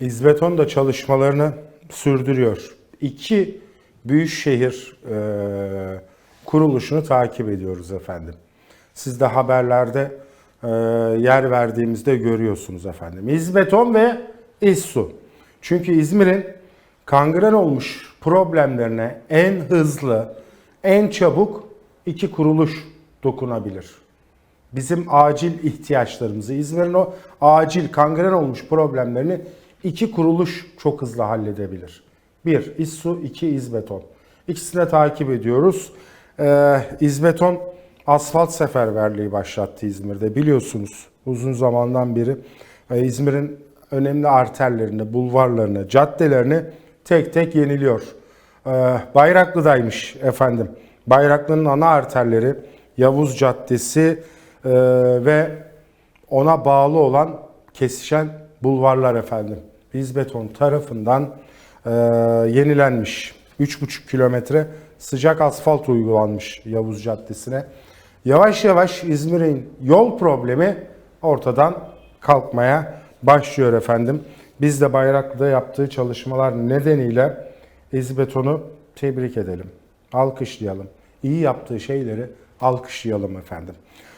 İzbeton da çalışmalarını sürdürüyor. İki büyükşehir e, kuruluşunu takip ediyoruz efendim. Siz de haberlerde e, yer verdiğimizde görüyorsunuz efendim. İzbeton ve İSSU. Çünkü İzmir'in kangren olmuş problemlerine en hızlı, en çabuk iki kuruluş dokunabilir bizim acil ihtiyaçlarımızı, İzmir'in o acil kangren olmuş problemlerini iki kuruluş çok hızlı halledebilir. Bir, İSSU, iki İzbeton. İkisini takip ediyoruz. Ee, İzbeton asfalt seferberliği başlattı İzmir'de biliyorsunuz. Uzun zamandan beri e, İzmir'in önemli arterlerini, bulvarlarını, caddelerini tek tek yeniliyor. Ee, Bayraklı'daymış efendim. Bayraklı'nın ana arterleri Yavuz Caddesi e, ve ona bağlı olan kesişen bulvarlar efendim. İzbeton tarafından e, yenilenmiş. 3,5 kilometre sıcak asfalt uygulanmış Yavuz Caddesi'ne. Yavaş yavaş İzmir'in yol problemi ortadan kalkmaya başlıyor efendim. Biz de Bayraklı'da yaptığı çalışmalar nedeniyle İzbeton'u tebrik edelim, alkışlayalım. İyi yaptığı şeyleri alkışlayalım efendim.